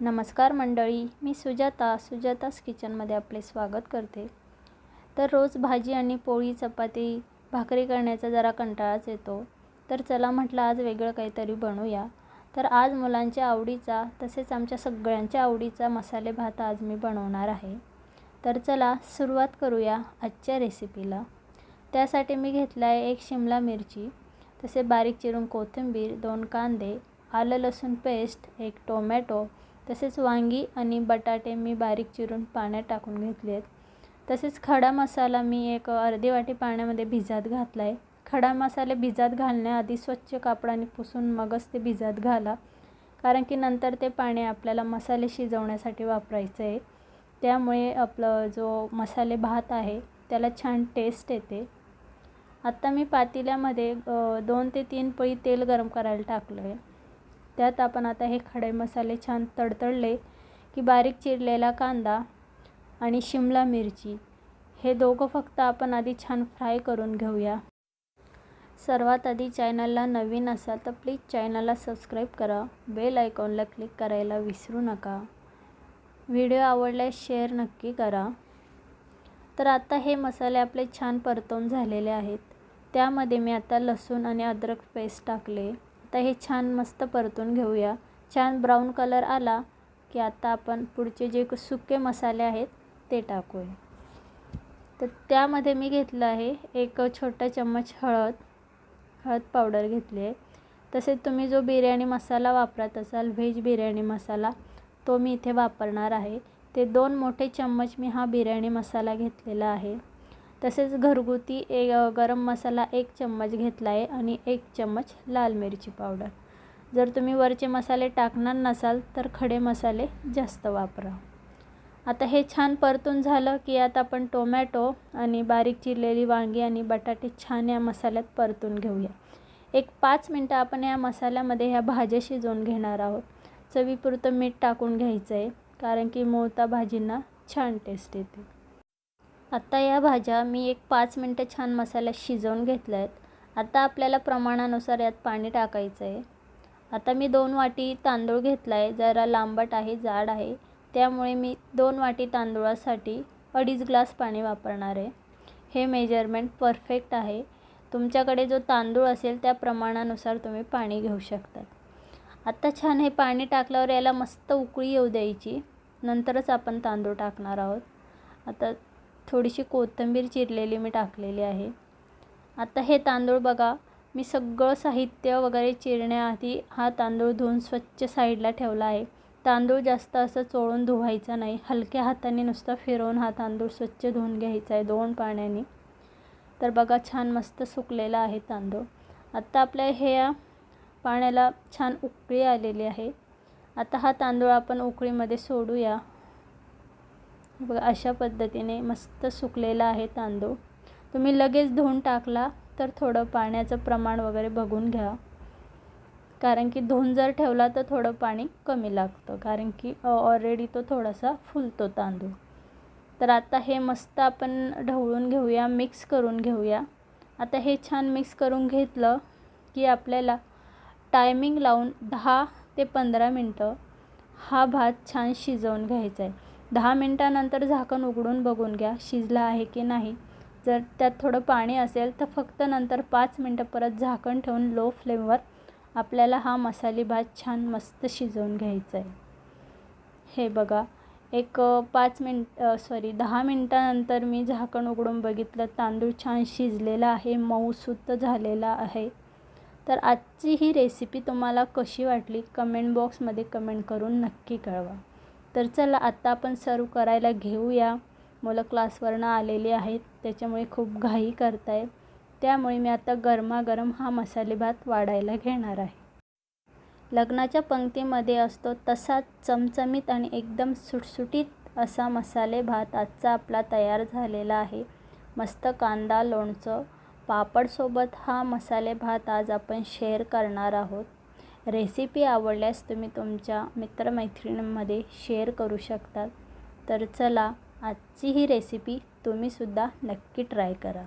नमस्कार मंडळी मी सुजाता सुजातास किचनमध्ये आपले स्वागत करते. तर रोज भाजी आणि पोळी चपाती भाकरी करण्याचा जरा कंटाळाच येतो. तर चला म्हटलं आज वेगळं काहीतरी बनवूया तर आज मुलांच्या आवडीचा तसेच आमच्या सगळ्यांच्या आवडीचा मसाले भात आज मी बनवणार आहे. तर चला सुरुवात करूया आजच्या रेसिपीला. त्यासाठी मी घेतला आहे एक शिमला मिरची तसे बारीक चिरून कोथिंबीर दोन कांदे आलं लसूण पेस्ट एक टोमॅटो तसेच वांगी आणि बटाटे मी बारीक चिरून पाण्यात टाकून घेतले आहेत. तसेच खडा मसाला मी एक अर्धी वाटी पाण्यामध्ये भिजत घातला आहे खडा मसाले भिजत घालण्याआधी स्वच्छ कापडाने पुसून मगच ते भिजत घाला. कारण की नंतर ते पाणी आपल्याला मसाले शिजवण्यासाठी वापरायचं आहे त्यामुळे आपलं जो मसाले भात आहे त्याला छान टेस्ट येते. आत्ता मी पातेल्यामध्ये दोन ते तीन पळी तेल गरम करायला टाकलं आहे त्यात आपण आता हे खडे मसाले छान तडतडले की बारीक चिरलेला कांदा आणि शिमला मिरची. हे दोघं फक्त आपण आधी छान फ्राय करून घेऊया. सर्वात आधी चॅनलला नवीन असाल तर प्लीज चॅनलला सबस्क्राईब करा. बेल आयकॉनला क्लिक करायला विसरू नका. व्हिडिओ आवडल्यास शेअर नक्की करा. तर आता हे मसाले आपले छान परतवून झालेले आहेत. त्यामध्ये मी आता लसूण आणि अद्रक पेस्ट टाकले. आता हे छान मस्त परतून घेऊया. छान ब्राऊन कलर आला की आता आपण पुढचे जे सुके मसाले आहेत ते टाकूया. तर त्यामध्ये मी घेतलं आहे एक छोटा चम्मच हळद हळद पावडर घेतली आहे. तसेच तुम्ही जो बिर्याणी मसाला वापरत असाल व्हेज बिर्याणी मसाला तो मी इथे वापरणार आहे. ते दोन मोठे चम्मच मी हा बिर्याणी मसाला घेतलेला आहे. तसेच घरगुती ए गरम मसाला एक चम्मच घेतला आहे आणि एक चम्मच लाल मिरची पावडर. जर तुम्ही वरचे मसाले टाकणार नसाल तर खडे मसाले जास्त वापरा. आता हे छान परतून झालं की आता आपण टोमॅटो आणि बारीक चिरलेली वांगी आणि बटाटे छान या मसाल्यात परतून घेऊया. एक पाच मिनटं आपण या मसाल्यामध्ये ह्या भाज्या शिजवून घेणार आहोत. चवीपुरतं मीठ टाकून घ्यायचं आहे कारण की मोळता भाजींना छान टेस्ट येते. आता या भाज्या मी एक पाच मिनटं छान मसाल्यात शिजवून घेतल्या आहेत आता आपल्याला प्रमाणानुसार यात पाणी टाकायचं आहे आता मी दोन वाटी तांदूळ घेतला आहे जरा लांबट आहे जाड आहे. त्यामुळे मी दोन वाटी तांदूळासाठी अडीच ग्लास पाणी वापरणार आहे. हे मेजरमेंट परफेक्ट आहे. तुमच्याकडे जो तांदूळ असेल त्या प्रमाणानुसार तुम्ही पाणी घेऊ शकता आत्ता छान हे पाणी टाकल्यावर याला मस्त उकळी येऊ द्यायची. नंतरच आपण तांदूळ टाकणार आहोत. आता थोडीशी कोथिंबीर चिरलेली मी टाकलेली आहे. आता हे तांदूळ बघा मी सगळं साहित्य वगैरे चिरण्याआधी हा तांदूळ धुवून स्वच्छ साईडला ठेवला आहे. तांदूळ जास्त असं चोळून धुवायचा नाही हलक्या हाताने नुसता फिरवून हा तांदूळ स्वच्छ धुवून घ्यायचा आहे दोन पाण्याने. तर बघा छान मस्त सुकलेला आहे तांदूळ. आत्ता आपल्या हे पाण्याला छान उकळी आलेली आहे. आता हा तांदूळ आपण उकळीमध्ये सोडूया. बघा अशा पद्धतीने मस्त सुकलेला आहे तांदूळ. तुम्ही लगेच धुवून टाकला तर थोडं पाण्याचं प्रमाण वगैरे बघून घ्या. कारण की धुवून जर ठेवला तर थोडं पाणी कमी लागतं. कारण की ऑलरेडी तो थोडासा फुलतो तांदूळ. तर आता हे मस्त आपण ढवळून घेऊया मिक्स करून घेऊया. आता हे छान मिक्स करून घेतलं की आपल्याला टायमिंग लावून दहा ते पंधरा मिनटं हा भात छान शिजवून घ्यायचा आहे. दहा मिनटानंतर झाकण उघडून बघून घ्या शिजला आहे की नाही. जर त्यात थोडं पाणी असेल तर फक्त नंतर पाच मिनटं परत झाकण ठेवून लो फ्लेमवर आपल्याला हा मसाली भात छान मस्त शिजवून घ्यायचा आहे. हे बघा एक पाच मिनट सॉरी दहा मिनटानंतर मी झाकण उघडून बघितलं तांदूळ छान शिजलेला आहे मऊसुद्ध झालेला आहे. तर आजची ही रेसिपी तुम्हाला कशी वाटली? कमेंट बॉक्समध्ये कमेंट करून नक्की कळवा. तर चला आत्ता आपण सर्व करायला घेऊया. मुलं क्लासवरनं आलेली आहेत त्याच्यामुळे खूप घाई करताय. त्यामुळे मी आता गरमागरम हा मसाले भात वाढायला घेणार आहे. लग्नाच्या पंक्तीमध्ये असतो तसाच चमचमीत आणि एकदम सुटसुटीत असा मसाले भात आजचा आपला तयार झालेला आहे. मस्त कांदा लोणचं पापडसोबत हा मसाले भात आज आपण शेअर करणार आहोत. रेसिपी आवडल्यास तुम्ही तुमच्या मित्रमैत्रिणींमध्ये शेअर करू शकता. तर चला आजची ही रेसिपी तुम्हीसुद्धा नक्की ट्राय करा.